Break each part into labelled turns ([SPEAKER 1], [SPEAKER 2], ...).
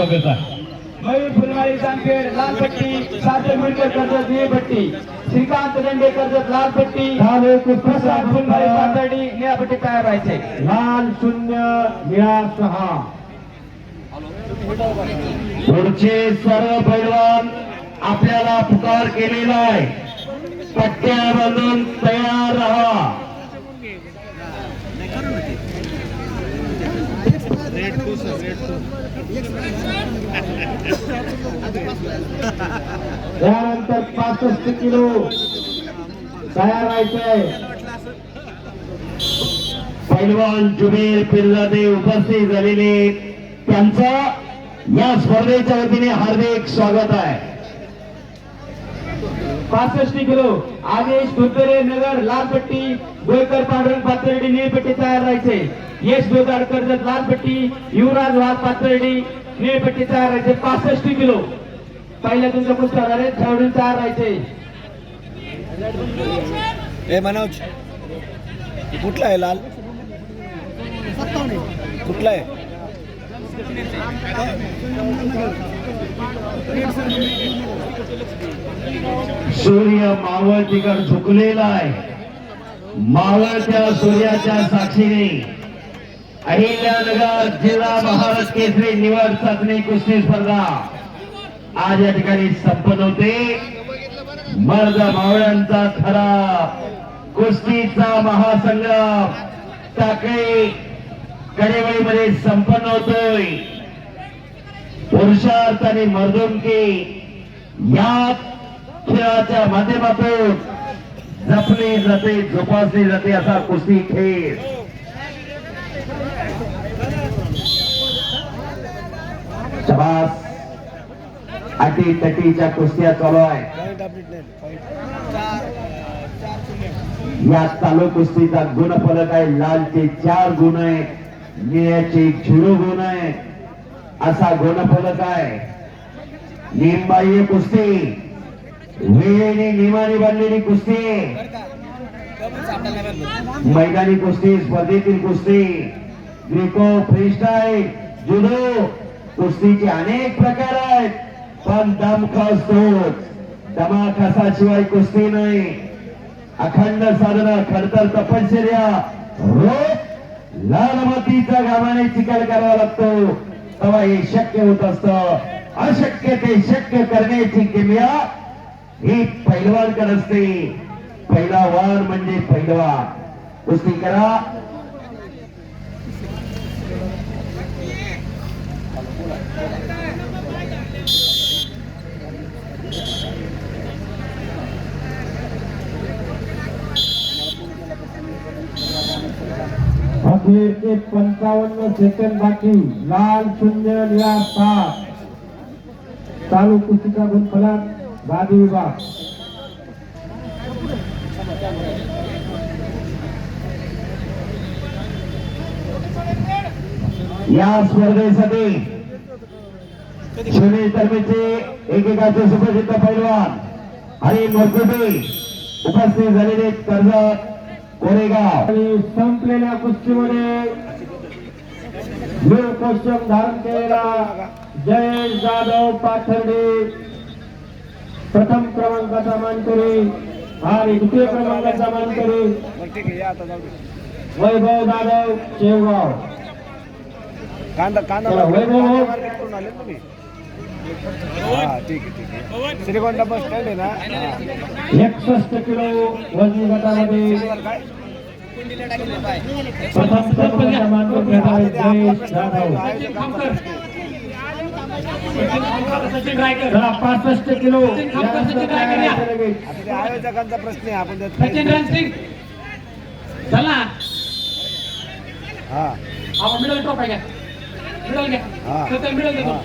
[SPEAKER 1] स्वागत आहे.
[SPEAKER 2] मयूर फुलमाळी जामखेड लाल पट्टी सात मिळकर कर्जत निळी पट्टी श्रीकांत दंडे कर्जत लाल पट्टी प्रसाद फुलमाळी पातळी निळा पट्टी तयार व्हायचे.
[SPEAKER 1] लाल शून्य निळा सहा. पुढचे सर्व पैलवान आपल्याला पुकार केलेला आहे. पट्ट्या बांधून तयार राहा. त्यानंतर पासष्ट किलो तयार व्हायचंय. पैलवान जुबेर पिल्लादे उपस्थित झालेले त्यांचं या स्पर्धेच्या वतीने हार्दिक स्वागत आहे.
[SPEAKER 2] पासष्ट किलो आदेश धुतरे नगर लाल पट्टी गोयकर पांडुरंग पातळी निळपट्टी तयार राहायचे यश दोदाड कर्जत लाल पट्टी युवराज वाघ पातळी निळपट्टी तयार राहायचे पासष्ट किलो. पहिल्या तुमच्या पुस्तकाने ठेवून तयार राहायचे
[SPEAKER 3] ए मनोज. कुठला आहे लाल? कुठला आहे?
[SPEAKER 1] सूर्य मावळ तिकड झुकलेला आहे. मावळत्या सूर्याच्या साक्षीने अहिल्यानगर जिल्हा महाराष्ट्र केसरी निवड चाचणी कुस्ती स्पर्धा. आज या ठिकाणी संपन्न होते. मर्द मावळ्यांचा खरा कुस्तीचा महासंग्राम टाकळी कडेवळीमध्ये संपन्न होतोय. पुरुषार्थ आणि मर्दुमकी या खेळाच्या माध्यमातून जपली जाते जोपासली जाते असा कुस्ती खेळ. शबास. अटी तटीच्या कुस्त्या चालू आहे. या चालू कुस्तीचा गुण फलक आहे. लालचे चार गुण आहे निळ्याचे झिरो गुण आहे असा गुण फलक आहे. निमबाह्य कुस्ती. वेळेने नियमाने बनलेली कुस्ती. मैदानी कुस्ती स्पर्धेतील कुस्ती. Greco freestyle judo. कुस्तीचे अनेक प्रकार आहेत पण दमखास तोच दमाखासाशिवाय कुस्ती नाही. अखंड साधना खडतर तपश्चर्या. रोज लालमतीचा गावाने चिकल करावा लागतो. तेव्हा हे शक्य होत असत. अशक्य ते शक्य करण्याची किमया ही पैलवानकडे असते पहिला वार म्हणजे पैलवान. कुस्ती करा.
[SPEAKER 2] एक पंचावन्न सेकंद बाकी. लाल शून्य निळा सात. चालू कुस्तीचा गुणफलक गादी विभाग.
[SPEAKER 1] या स्पर्धेसाठी शिवने तर्फेचे एकेकाचे सुप्रसिद्ध पैलवान हरी मोरकुटे उपस्थित झालेले कर्जत कोरेगाव.
[SPEAKER 2] आणि संपलेल्या कुस्तीमध्ये निळ कोश्चम धारण केलेला जयेश जाधव पाथर्डे. प्रथम क्रमांकाचा मानकरी आणि द्वितीय क्रमांकाचा मानकरी वैभव जाधव शेवगाव.
[SPEAKER 3] कांदा कांदा
[SPEAKER 2] वैभव.
[SPEAKER 3] हा ठीक आहे ठीक आहे. श्रीगोंदा बस स्टँड आहे ना.
[SPEAKER 2] एकसष्ट किलो वजनी गटामध्ये प्रथम पासष्ट किलो
[SPEAKER 3] आयोजकांचा प्रश्न आहे आपण
[SPEAKER 4] चला.
[SPEAKER 3] हा.
[SPEAKER 4] आपण मिडल टॉप आहे घ्या मिडल घ्या.
[SPEAKER 3] हा.
[SPEAKER 4] मिडल देतो.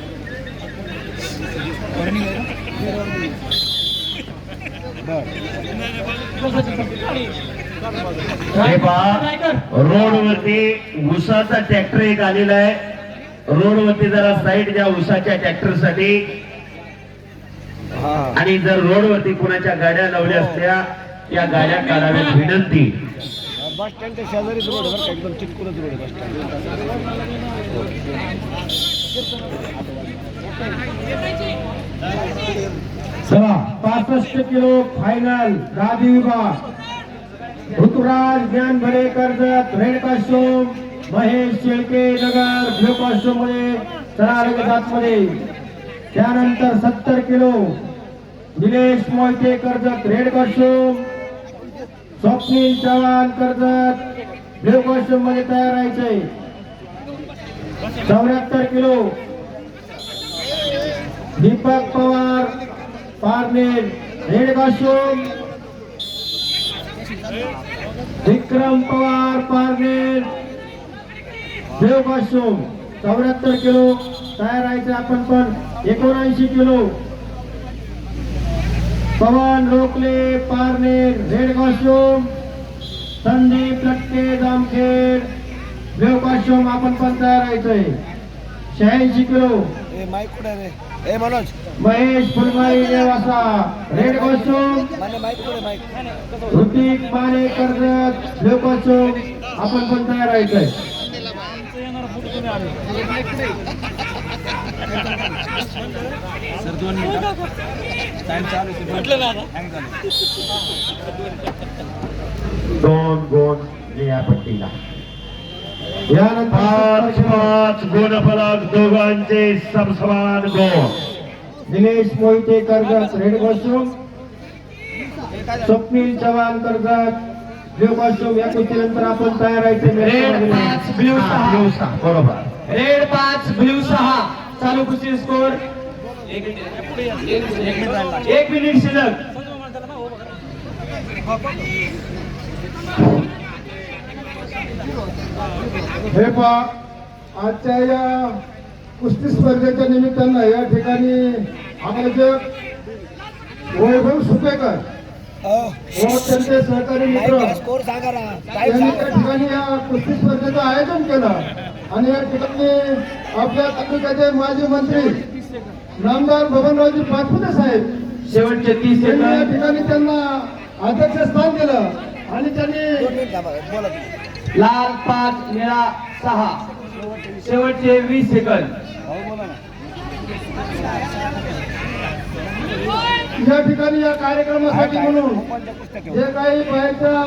[SPEAKER 3] हे
[SPEAKER 1] पहा रोडवरती उसाचा ट्रॅक्टर एक आलेला आहे. रोडवरती जरा साईड द्या उसाच्या
[SPEAKER 3] ट्रॅक्टरसाठी.
[SPEAKER 1] आणि जर रोडवरती कुणाच्या गाड्या लावल्या असल्या त्या गाड्या काढाव्यात विनंती.
[SPEAKER 3] बस स्टँडच्या शेजारीच रोड एकदम चिटकूनच रोड बस स्टँड
[SPEAKER 2] चला पासष्ट किलो फायनल गादी विभाग. Rituraj Dnyanbhare Karjat red costume Mahesh Shelke Nagar blue कॉस्ट्युममध्ये चला मध्ये त्यानंतर सत्तर kilo Nilesh Mohite Karjat red costume Swapnil Chavan Karjat blue कॉस्ट्युममध्ये तयार राहायचे. चौऱ्याहत्तर kilo Deepak Pawar Parner red costume Vikram Pawar Parner देव चौऱ्याहत्तर किलो तयार राहायचे आपण पण एकोणऐंशी kilo. Pawan Lokale Parner red costume Sandeep Latke Jamkhed देव कॉस्ट्युम आपण पण तयार राहायचंय. शहाऐंशी किलो.
[SPEAKER 3] ए Manoj.
[SPEAKER 2] Mahesh Phulmai Newasa red costume Hrithik Mane Karjat. Blue costume आपण पण तयार राहायचंय
[SPEAKER 3] सर दोन मिनिटं
[SPEAKER 2] दोन. गुण निळ्या पट्टीला.
[SPEAKER 1] पाच पाच गुणफलक दोघांचे समसमान गुण
[SPEAKER 2] Nilesh Mohite Karjat red costume Swapnil Chavan Karjat. Blue costume या कुस्तीनंतर आपण तयार राहायचे
[SPEAKER 4] रेड पाच ब्ल्यू सहा.
[SPEAKER 1] ब्ल्यू सहा, बरोबर.
[SPEAKER 4] रेड पाच ब्ल्यू सहा. चालू कुस्ती स्कोर. एक मिनिट एक मिनिट शिल्लक.
[SPEAKER 5] हे पा आजच्या या कुस्ती स्पर्धेच्या निमित्तानं या ठिकाणी आपले जे वैभव सुपेकर
[SPEAKER 3] हो.
[SPEAKER 5] व त्यांचे सहकारी मित्र त्यांनी त्या ठिकाणी या कुस्ती स्पर्धेचं आयोजन केलं. आणि या ठिकाणी आपल्या तालुक्याचे माजी मंत्री नामदार बबनरावजी पाचपुते साहेब
[SPEAKER 2] शेवटचे तीस
[SPEAKER 5] त्यांनी या ठिकाणी त्यांना अध्यक्षस्थान दिलं. आणि त्यांनी
[SPEAKER 2] लाल पाच निळा सहा. शेवटचे वीस सेकंद.
[SPEAKER 5] या ठिकाणी या कार्यक्रमासाठी म्हणून जे काही बाहेरच्या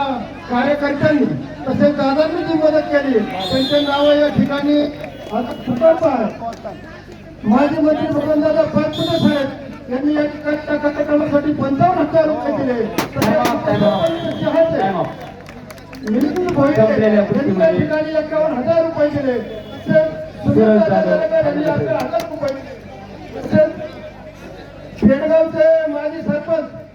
[SPEAKER 5] कार्यकर्त्यांनी तसेच दादांनी जी मदत केली त्यांचे नाव या ठिकाणी माजी मंत्री बबनदादा पाचपुते साहेब यांनी या ठिकाणी कार्यक्रमासाठी पंचावन्न हजार रुपये दिले.
[SPEAKER 2] Time off,
[SPEAKER 5] ठिकाणी एकावन्न हजार रुपये दिले हजार रुपये दिले पेडगावचे माजी सरपंच